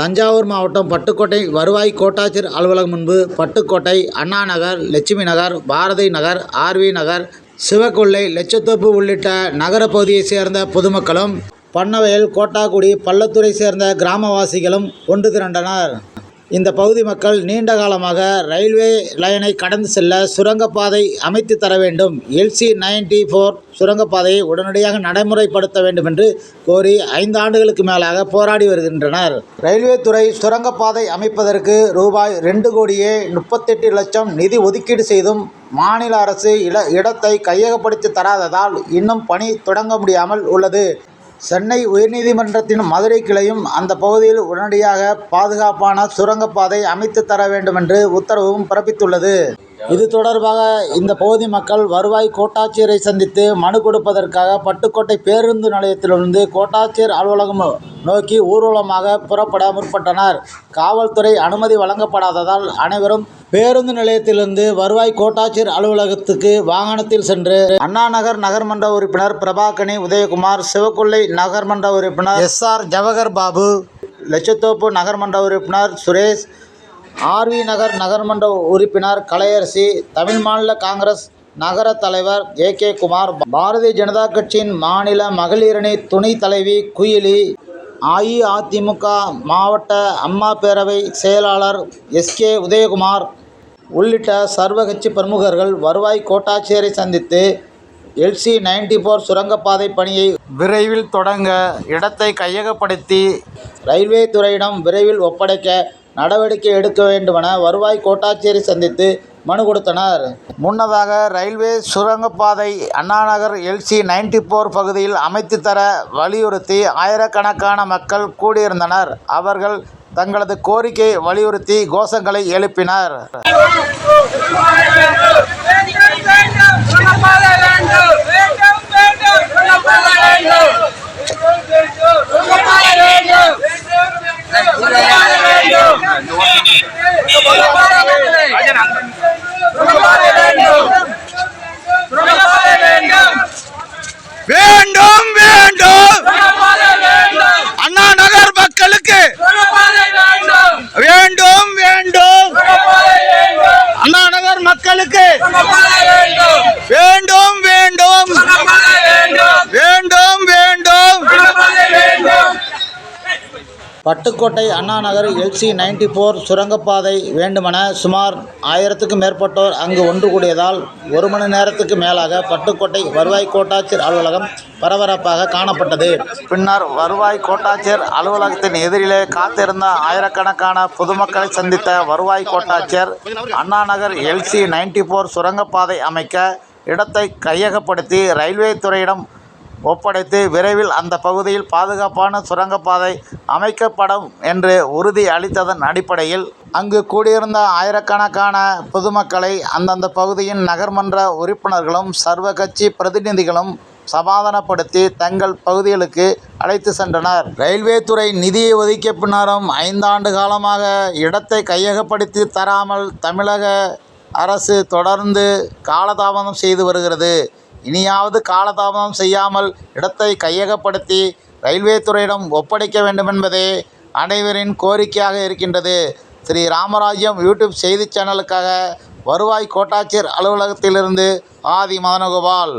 தஞ்சாவூர் மாவட்டம் பட்டுக்கோட்டை வருவாய் கோட்டாட்சியர் அலுவலகம் முன்பு பட்டுக்கோட்டை அண்ணா நகர் லட்சுமி நகர் பாரதி நகர் ஆர்வி நகர் சிவக்கொள்ளை லட்சத்தோப்பு உள்ளிட்ட நகரப்பகுதியைச் சேர்ந்த பொதுமக்களும் பண்ணவயல் கோட்டாக்குடி பள்ளத்துறை சேர்ந்த கிராமவாசிகளும் ஒன்று திரண்டனர். இந்த பகுதி மக்கள் நீண்ட காலமாக ரயில்வே லைனை கடந்து செல்ல சுரங்கப்பாதை அமைத்து தர வேண்டும். எல்சி நைன்டி ஃபோர் சுரங்கப்பாதையை உடனடியாக நடைமுறைப்படுத்த வேண்டும் என்று கோரி ஐந்து ஆண்டுகளுக்கு மேலாக போராடி வருகின்றனர். ரயில்வே துறை சுரங்கப்பாதை அமைப்பதற்கு ரூபாய் ரெண்டு கோடியே முப்பத்தெட்டு லட்சம் நிதி ஒதுக்கீடு செய்தும் மாநில அரசு இட இடத்தை கையகப்படுத்தி தராததால் இன்னும் பணி தொடங்க முடியாமல் உள்ளது. சென்னை உயர்நீதிமன்றத்தின் மதுரை கிளையும் அந்த பகுதியில் உடனடியாக பாதுகாப்பான சுரங்கப்பாதை அமைத்து தர வேண்டும் என்று உத்தரவும் பிறப்பித்துள்ளது. இது தொடர்பாக இந்த பகுதி மக்கள் வருவாய் கோட்டாட்சியரை சந்தித்து மனு கொடுப்பதற்காக பட்டுக்கோட்டை பேருந்து நிலையத்திலிருந்து கோட்டாட்சியர் அலுவலகம் நோக்கி ஊர்வலமாக புறப்பட முற்பட்டனர். காவல்துறை அனுமதி வழங்கப்படாததால் அனைவரும் பேருந்து நிலையத்திலிருந்து வருவாய் கோட்டாட்சியர் அலுவலகத்துக்கு வாகனத்தில் சென்று அண்ணா நகர் நகர்மன்ற உறுப்பினர் பிரபாகனி உதயகுமார் சிவக்கொல்லை நகர்மன்ற உறுப்பினர் எஸ் ஆர் ஜவஹர் பாபு லட்சத்தோப்பு நகர்மன்ற உறுப்பினர் சுரேஷ் ஆர்வி நகர் நகர்மன்ற உறுப்பினர் கலையரசி தமிழ் மாநில காங்கிரஸ் நகர தலைவர் ஏ கே. குமார் பாரதிய ஜனதா கட்சியின் மாநில மகளிரணி துணைத் தலைவி குயிலி அஇஅதிமுக மாவட்ட அம்மா பேரவை செயலாளர் எஸ். கே. உதயகுமார் உள்ளிட்ட சர்வ கட்சி பிரமுகர்கள் வருவாய் கோட்டாட்சியரை சந்தித்து எல்சி நைன்டி ஃபோர் சுரங்கப்பாதை பணியை விரைவில் தொடங்க இடத்தை கையகப்படுத்தி ரயில்வே துறையிடம் விரைவில் ஒப்படைக்க நடவடிக்கை எடுக்க வேண்டுமென வருவாய் கோட்டாச்சேரி சந்தித்து மனு கொடுத்தனர் முன்னதாக ரயில்வே சுரங்கப்பாதை அண்ணாநகர் எல்சி நைன்டி ஃபோர் பகுதியில் அமைத்து தர வலியுறுத்தி ஆயிரக்கணக்கான மக்கள் கூடியிருந்தனர் அவர்கள் தங்களது கோரிக்கையை வலியுறுத்தி கோஷங்களை எழுப்பினர் வேண்டும் வேண்டும் அண்ணா நகர் மக்களுக்கு வேண்டும் வேண்டும் அண்ணா நகர் மக்களுக்கு வேண்டும். வேண்டும் வேண்டும். Pattukkottai Annanagar LC ninety four சுரங்கப்பாதை வேண்டுமென சுமார் ஆயிரத்துக்கும் மேற்பட்டோர் அங்கு ஒன்று கூடியதால் ஒரு மணி நேரத்துக்கு மேலாக பட்டுக்கோட்டை வருவாய் கோட்டாட்சியர் அலுவலகம் பரபரப்பாக காணப்பட்டது. பின்னர் வருவாய் கோட்டாட்சியர் அலுவலகத்தின் எதிரிலே காத்திருந்த ஆயிரக்கணக்கான பொதுமக்களை சந்தித்த வருவாய் கோட்டாட்சியர் அண்ணாநகர் எல்சி நைன்டி ஃபோர் சுரங்கப்பாதை அமைக்க இடத்தை கையகப்படுத்தி ரயில்வே துறையிடம் ஒப்படைத்து விரைவில் அந்த பகுதியில் பாதுகாப்பான சுரங்கப்பாதை அமைக்கப்படும் என்று உறுதி அளித்ததன் அடிப்படையில் அங்கு கூடியிருந்த ஆயிரக்கணக்கான பொதுமக்களை அந்தந்த பகுதியின் நகர்மன்ற உறுப்பினர்களும் சர்வ கட்சி பிரதிநிதிகளும் சமாதானப்படுத்தி தங்கள் பகுதிகளுக்கு அழைத்து சென்றனர். ரயில்வே துறை நிதியை ஒதுக்கிய பின்னரும் ஐந்தாண்டு காலமாக இடத்தை கையகப்படுத்தி தராமல் தமிழக அரசு தொடர்ந்து காலதாமதம் செய்து வருகிறது. இனியாவது காலதாமதம் செய்யாமல் இடத்தை கையகப்படுத்தி ரயில்வே துறையிடம் ஒப்படைக்க வேண்டுமென்பதே அனைவரின் கோரிக்கையாக இருக்கின்றது. ஸ்ரீ ராமராஜ்யம் யூடியூப் செய்தி சேனலுக்காக வருவாய் கோட்டாட்சியர் அலுவலகத்திலிருந்து ஆதி மதனகோபால்.